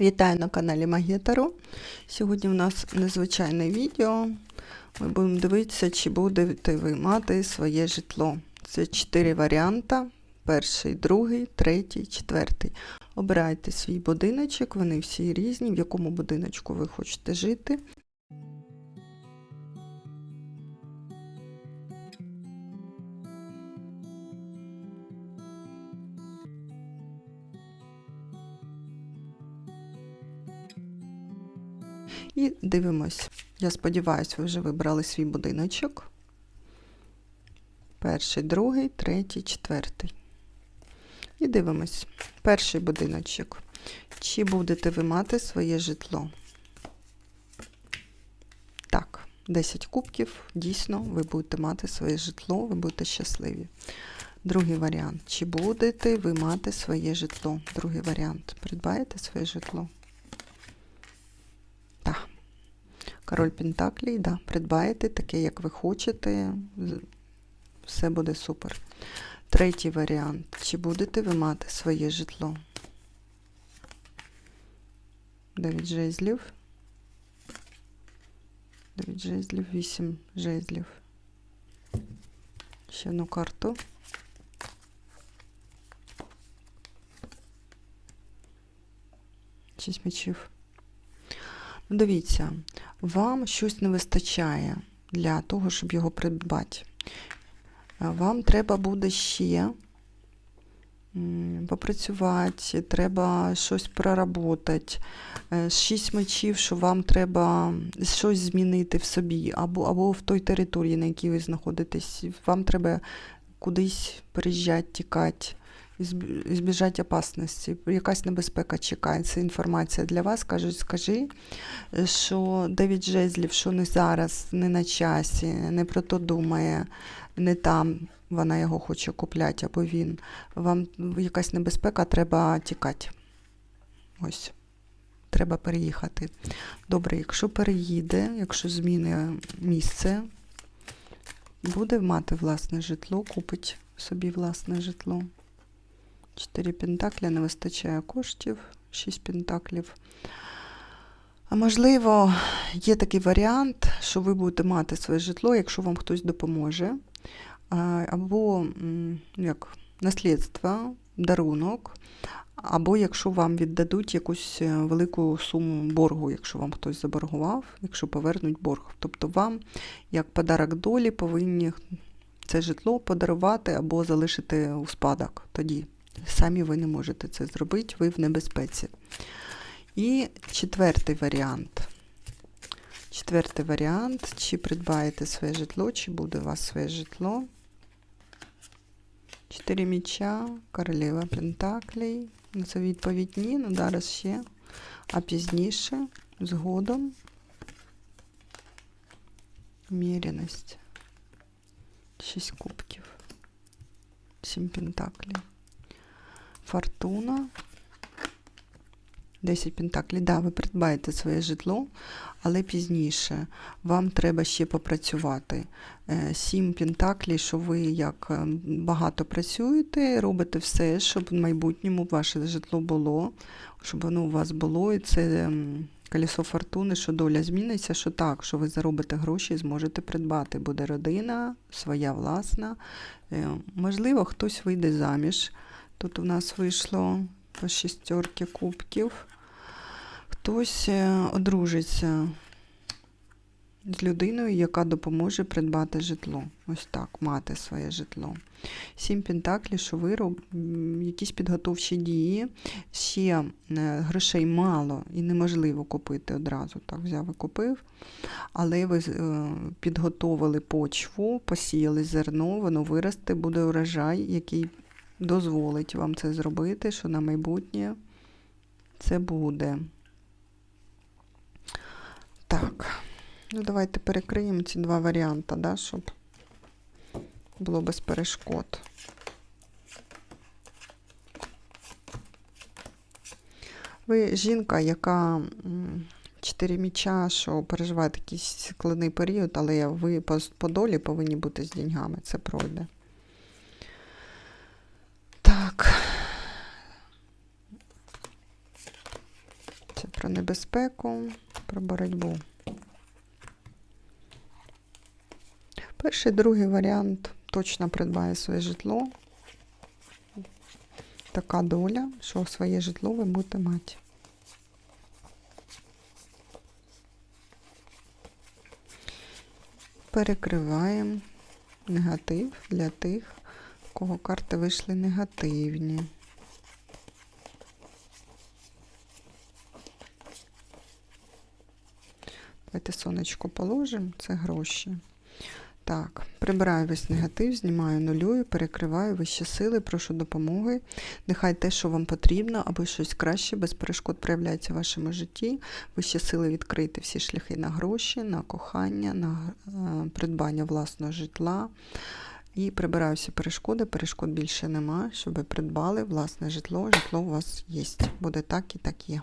Вітаю на каналі Магія Таро. Сьогодні у нас незвичайне відео. Ми будемо дивитися, чи будете ви мати своє житло. Це чотири варіанти: перший, другий, третій, четвертий. Обирайте свій будиночок, вони всі різні, в якому будиночку ви хочете жити. І дивимось. Я сподіваюся, ви вже вибрали свій будиночок. Перший, другий, третій, четвертий. І дивимось. Перший будиночок. Чи будете ви мати своє житло? Так, 10 кубків. Дійсно, ви будете мати своє житло, ви будете щасливі. Другий варіант. Чи будете ви мати своє житло? Другий варіант. Придбаєте своє житло? Так. Король Пентаклій, да, придбаєте таке, як ви хочете. Все буде супер. Третій варіант. Чи будете ви мати своє житло? Дев'ять жезлів. Дев'ять жезлів, вісім жезлів. Ще одну карту. Шість мечів. Ну, Дивіться, вам щось не вистачає для того, щоб його придбати. Вам треба буде ще попрацювати, треба щось проработати. Е, Шість мечів, що вам треба щось змінити в собі, або, або в той території, на якій ви знаходитесь. Вам треба кудись переїжджати, тікати, зб- збіжати опасності. Якась небезпека чекає. Це інформація для вас. Кажуть, скажи, що Девід Жезлів, що не зараз, не на часі, не про то думає, не там вона його хоче купляти, або він. Вам якась небезпека, треба тікати. Ось. Треба переїхати. Добре, якщо переїде, якщо зміни місце, буде мати власне житло, купить собі власне житло. Чотири пентакля, не вистачає коштів, шість пентаклів. А можливо, є такий варіант, що ви будете мати своє житло, якщо вам хтось допоможе. Або як, наслідство, дарунок, або якщо вам віддадуть якусь е, велику суму боргу, якщо вам хтось заборгував, якщо повернуть борг. Тобто вам, як подарок долі, повинні це житло подарувати або залишити у спадок. Тоді самі ви не можете це зробити, ви в небезпеці. І четвертий варіант. Четвертий варіант. Чи придбаєте своє житло, чи буде у вас своє житло. Чотири міча, королева Пентаклей. Ну, Це відповідь ні, ну зараз ще. А пізніше, згодом. Міряність. Шість кубків. Сім пентаклів. Фортуна. 10 пентаклів. Да, ви придбаєте своє житло, але пізніше вам треба ще попрацювати. Е, Сім пентаклів, що ви як е, багато працюєте, робите все, щоб в майбутньому ваше житло було, щоб воно у вас було, і це колесо фортуни, що доля зміниться, що так, що ви заробите гроші і зможете придбати. Буде родина, своя власна. Е, Можливо, хтось вийде заміж. Тут у нас вийшло по шістерки кубків. Хтось е, одружиться з людиною, яка допоможе придбати житло. Ось так, мати своє житло. Сім пентаклів, що ви якісь підготовчі дії. Ще е, грошей мало і неможливо купити одразу. Так, взяв і купив. Але ви е, підготовили почву, посіяли зерно, воно виросте, буде урожай, який дозволить вам це зробити, що на майбутнє це буде. Так, ну давайте перекриємо ці два варіанти, да, щоб було без перешкод. Ви жінка, яка чотири міча, що переживає якийсь складний період, але ви по долі повинні бути з деньгами, це пройде. Так. Про небезпеку, про боротьбу. Перший, другий варіант точно придбає своє житло. Така доля, що своє житло ви будете мати. Перекриваємо негатив для тих, у кого карти вийшли негативні. Давайте сонечко положимо, це гроші. Так, прибираю весь негатив, знімаю нулюю, перекриваю вищі сили, прошу допомоги. Нехай те, що вам потрібно, аби щось краще, без перешкод проявляється в вашому житті. Вищі сили відкрити всі шляхи на гроші, на кохання, на е, придбання власного житла. І прибираю всі перешкоди, перешкод більше нема, щоб ви придбали власне житло. Житло у вас є. Буде так і так є.